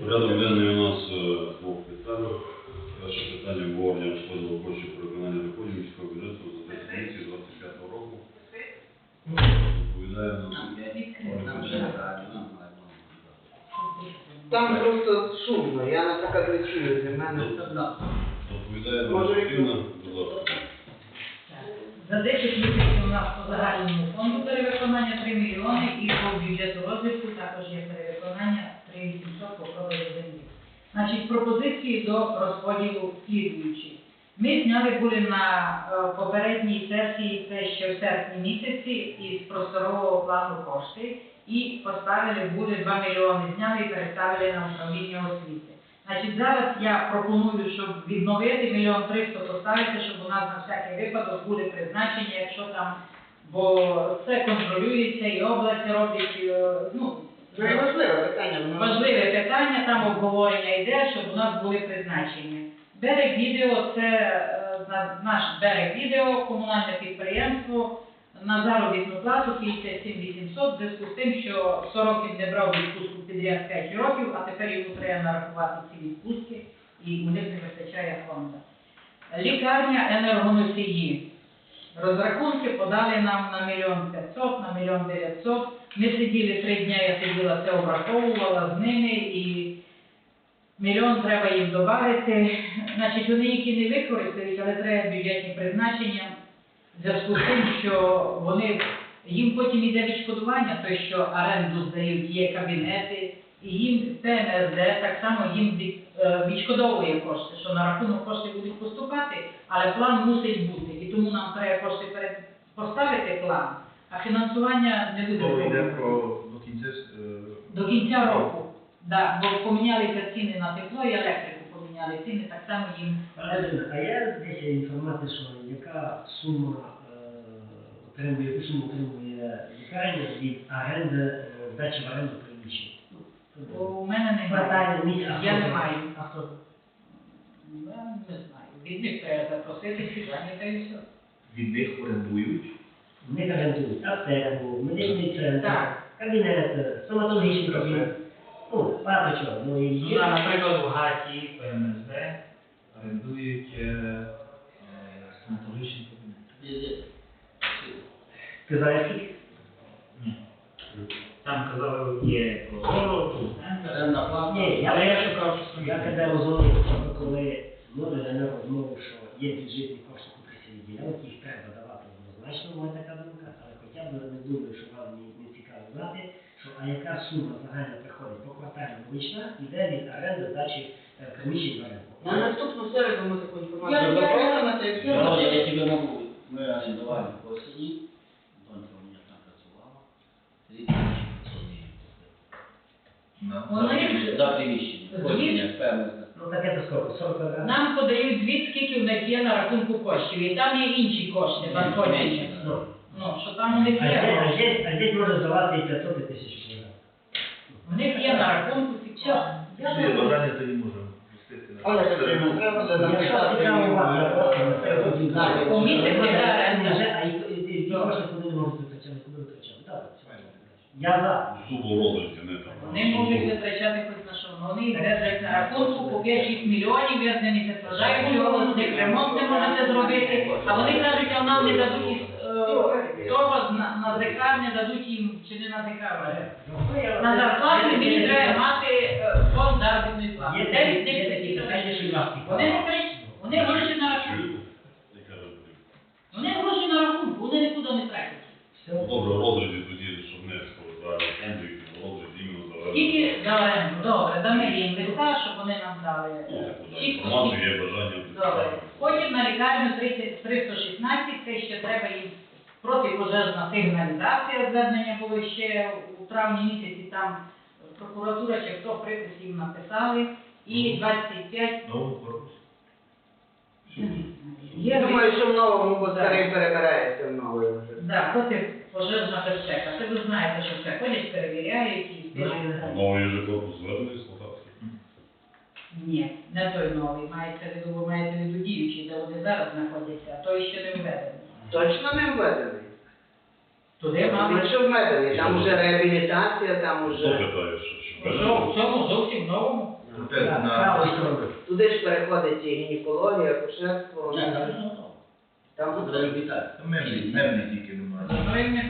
Порядок денний у нас е, двох підставах. Перше питання обговорення розподілу коштів про виконання доходів міського бюджету за 10 місяців 25 року. Доповідає нам Там просто шумно, я наприклад не чую для мене. доповідає Може, нам і- будь ласка. За 10 місяців у нас по загальному фонду перевиконання 3 мільйони і по бюджету розвитку також є перевиконання 3 800 по продажу землі. Значить, пропозиції до розподілу слідуючі. Ми зняли були на е, попередній сесії, це ще в серпні місяці, із просторового плану кошти і поставили були 2 мільйони, зняли і переставили на управління освіти. Значить, зараз я пропоную, щоб відновити мільйон триста поставити, щоб у нас на всякий випадок були призначення, якщо там, бо це контролюється і область робить, е, Ну важливе питання, воно важливе питання, там обговорення йде, щоб у нас були призначення. Берег відео це е, наш берег відео, комунальне підприємство. На заробітну плату 57 800 в зв'язку з тим, що 40 років не брав відпустку підряд 5 років, а тепер йому треба нарахувати ці відпустки і у них не вистачає фонду. Лікарня енергоносії. Розрахунки подали нам на мільйон 500, на мільйон 900. Ми сиділи три дні, я сиділа, це обраховувала з ними і мільйон треба їм додати. Значить, вони які не використають, але треба бюджетні призначення в зв'язку з тим, що вони їм потім йде відшкодування, то що оренду здають, є кабінети, і їм ПМСД так само їм від, е, відшкодовує кошти, що на рахунок кошти будуть поступати, але план мусить бути. І тому нам треба кошти перед поставити план, а фінансування не буде. До кінця е, До кінця року. Да, бо помінялися ціни на тепло і електрику поміняли ціни, так само їм. А є десь інформація, що яка сума е, отримує, яку суму отримує лікарня від оренди, е, здачі в оренду приміщень? Бо у мене немає. Я не маю. А хто? Я не знаю. Від них треба запросити свідання та і все. від них орендують. Вони орендують аптеку, медичний центр, кабінет, стоматологічний кабінет. Ну, багато чого. Ну, і Ну, є. да, наприклад, в ГАТі, ПМСД орендують е, е, стоматологічний кабінет. Ти знаєш скільки? Ні. Там казали, є прозоро, центр. Ні, я, Але я я, шукав, що я тебе розумію, що коли люди за нього розмову, що є бюджетні кошти, які всі їх треба давати однозначно, у мене така думка, але хоча б не думаю, що вам не, не цікаво знати, що а яка сума загальна приходить по квартальному вийшла, іде від оренди здачі е, приміщень в оренду. На наступну середу ми таку Я- інформацію я- запросимо. Я, тебе могу. Мы арендовали в осени, Донька у меня там працювала. Три тисячі гривень. На Вони За приміщення. Осіння, певно. Ну таке то сколько? 40 квадратів? нам подають звіт, скільки в них є на рахунку коштів. І там є інші кошти надходять. Ну, Ну, що там у них а є. здесь, а здесь, а здесь і 500 і 1000 квадратів. В них є на рахунку. Якщо є бажання, тоді можемо пустити на Але Катерина, треба буде Якщо написати. цікаво вас, я просто це тоді знаю. У місяці, Може, да, це не да. а і- і- і- і кошти куди не можуть витрачати, куди витрачати. Так, Я за. Суто розгляді, не там. Вони можуть витрачати хоч на що. Вони держать на рахунку по 5-6 мільйонів, я з ними не страждаю, чого з них ремонт не можете зробити. А вони кажуть, а нам не дадуть із, е, того на, на не дадуть їм, чи не на вже. На зарплату мені треба мати е, фонд заробітної плати. Є Де такі- від них є такі такі питання, що і вас Вони не кричать, вони гроші на рахунку. Вони гроші на рахунку, вони нікуди не тратять. Добре, розгляді тоді, щоб не сказали, фонду, розгляді іменно за. Скільки за оренду? Добре, дамо їм листа, щоб вони нам дали. Е, чітко, Інформацію є бажання. Добре. Потім на лікарню 30 316, це ще треба їм протипожежна сигналізація звернення було ще у травні місяці, там прокуратура чи хто припис їм написали. І 25 новому корпусу. є Думаю, що в новому, бо старий перебирається в новий вже. Да, протипожежна безпека. Це ви знаєте, що це ходять, перевіряють і Новий же корпус звернений експлуатації. Ні, не той новий. Мається в виду, ви маєте в виду діючий, де вони зараз знаходяться, а той ще не введений. Точно не введений? Туди, мабуть, Якщо введений, там уже реабілітація, там що? що? Що, в цьому зовсім новому. На. Туди ж переходить і гінекологія, акушерство. Там Там реабілітація. мебні, мебні тільки немає.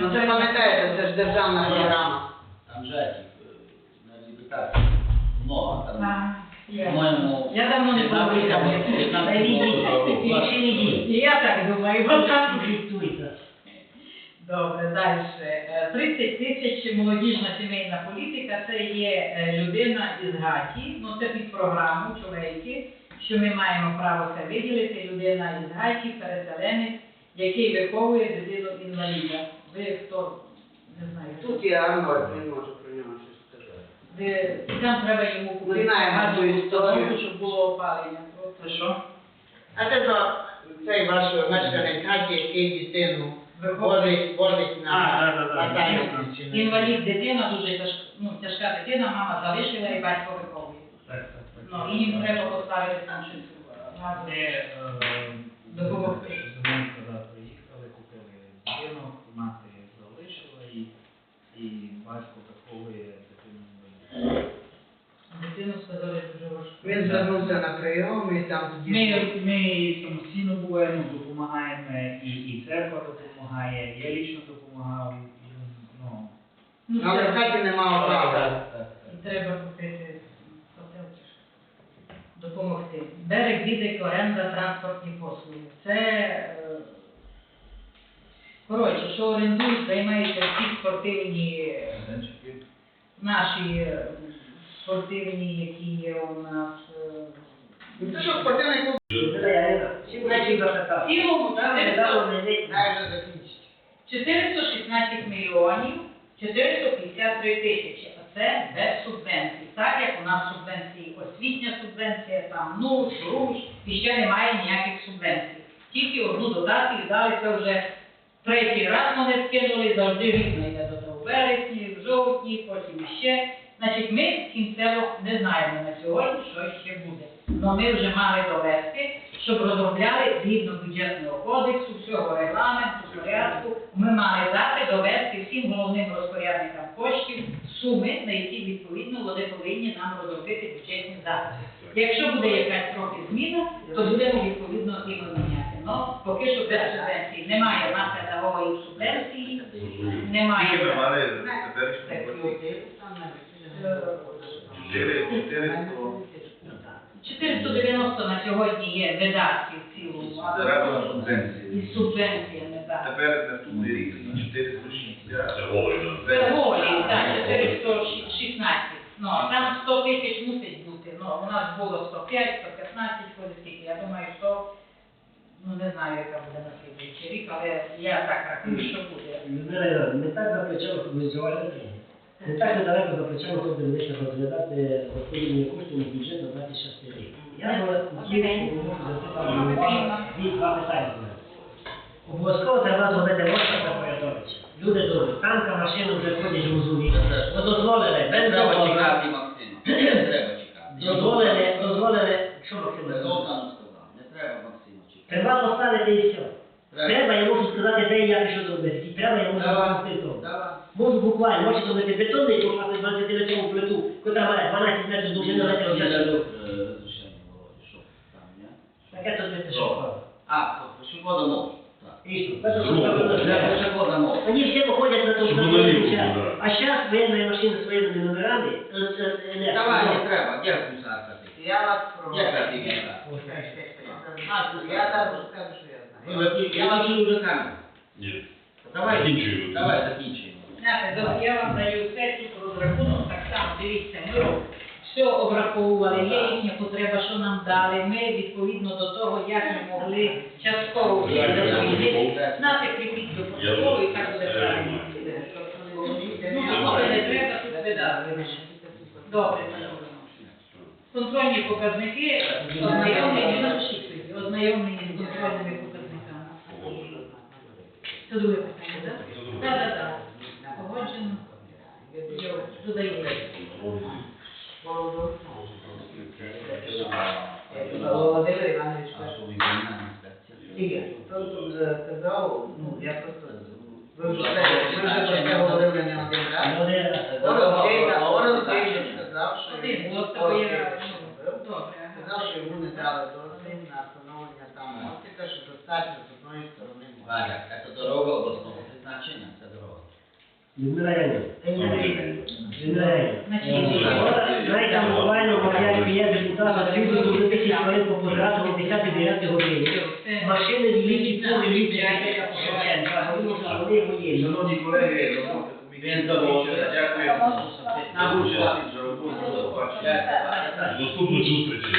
Ну це пам'ятаєте, це ж державна програма. Там же е, на реабілітації. Много там. А, я- По-моєму, Я давно не 15 говорила. або 15 Та ні, років. ні, ще не діє. І я так думаю, бо там. Добре, далі. Е, 30 тисяч молодіжна сімейна політика це є е, людина із гаті, ну це під програму чоловіки, що ми маємо право це виділити. Людина із гаті, переселенець, який виховує дитину інваліда. Ви хто не знаю, Тут є Арнольд, він може про нього щось сказати. де там треба йому купити газову історію. установку, щоб було опалення. Просто що? А це за цей ваш мешканець хаті, який дитину Возить на А, да, да, да. Інвалід дитина дуже тяж, ну, тяжка дитина, мама залишила і батько виховує. Так, так, так. Ну, і їм треба поставити там щось газове. Це е, Допомогти. Зеленка, да, приїхали, купили будинок, мати залишила і, і батько виховує дитину. Дитину сказали. Він звернувся на прийом і там Ми, тоді. ми самостійно буваємо, допомагаємо, і, і церква допомагає, я лічно допомагав. Ну, Ну, Але в це- хаті немає права. так, так. і треба купити хотел чи що. допомогти. Берег відик, оренда, транспортні послуги. Це е, коротше, що орендують, займаються всі спортивні е, Майданчики. наші е, спортивні, які є у нас. е, Ну, Це що спортивний клуб Всі речі запитав. В цілому Там 400 недавно не вийде. має вже закінчити. 416 мільйонів 453 тисячі, а це без субвенцій. Так як у нас субвенції, освітня субвенція, там НУШ, РУШ, і ще немає ніяких субвенцій. Тільки одну дотацію дали, це вже третій раз вони скинули, завжди різно йде до того. В вересні, в жовтні, потім іще. Значить, ми кінцево не знаємо на сьогодні, що ще буде. Но ми вже мали довести, щоб розробляли згідно бюджетного кодексу, всього регламенту, порядку. Ми мали дати довести всім головним розпорядникам коштів суми, на які відповідно вони повинні нам розробити бюджетні записи. Якщо буде якась трохи зміна, то будемо відповідно і міняти. Но поки що без субвенції немає нас педагогів субвенції, немає. Скільки ми мали Так, теперішньої і році? один там Е, навіть. Чотири, чотириста. 490 на сьогодні є видатки в цілому, Треба субвенції. із субвенціями, так. Тепер наступний рік на 460. Це да. Це голі, так, 416. Ну, там 100 тисяч мусить бути. Ну, у нас було 105, 115, ходить скільки. Я думаю, що, ну не знаю, яка буде на слідуючий рік, але я так рахую, що буде. Не так за плечами, Не так недалеко за плечами, щоб дивитися розглядати розподілені кошти на бюджет на 26 рік. Я би хотів запитати дві два питання. Обов'язково треба зробити розклад на Порятовича. Люди добрі, танка, машину вже ходять в Узулі. Ви дозволили, Не треба чекати, Максима. Не треба чекати. Дозволили, дозволили, що Максим Без сказав? Не треба, Максима, чекати. Треба поставити і все. Треба. Я можу сказати, де як і зробити. І треба, я можу Давай. Можу буквально, можу зробити бетонний покласти 20 метрову плиту, яка має 12 метрів довжини, що там, ні? Таке то звідти що А, може. Так. І що? Це пішохода може. Вони всі виходять на тому на ліву, час. А зараз воєнної машини з воєнними номерами, е, е, не, Давай, не треба. Де гусарка ти? Я вас віра? Я так скажу, що я знаю. я чую до камеру. Ні. Давай, давай закінчуємо. Знаєте, я вам даю все тут розрахунок, так само дивіться, ми все обраховували, є їхня потреба, що нам дали. Ми відповідно до того, як ми могли частково відповідати, знати кріпіть до протоколу і так буде правильно. Ну, не треба тут видати. Добре, контрольні показники ознайомлені, ознайомлені з контрольними показниками. Це друге питання, так? Так, так, так. Володимир Іванович, що що? Ігор, то казав, ну, я просто... Ви вже, про це говорили не один раз. Дейна, ворог Дейна сказав. ну, добре. ага. Сказав, що йому не дали дозвіл на встановлення там мостика, що достатньо з одної сторони мостика. Валя, це дорога обласного призначення, це дорога. Людмила Янівна, є депутата Трюбі до 10 хвилин по квадрату о 10-9 годині. Це- Машини лічі повні лічі, яка по Шевченка, говоримо, що вони воєнні. Шановні колеги, робота комісії закінчена. Дякуємо. На Дуже за роботу. До побачення. Наступної зустрічі.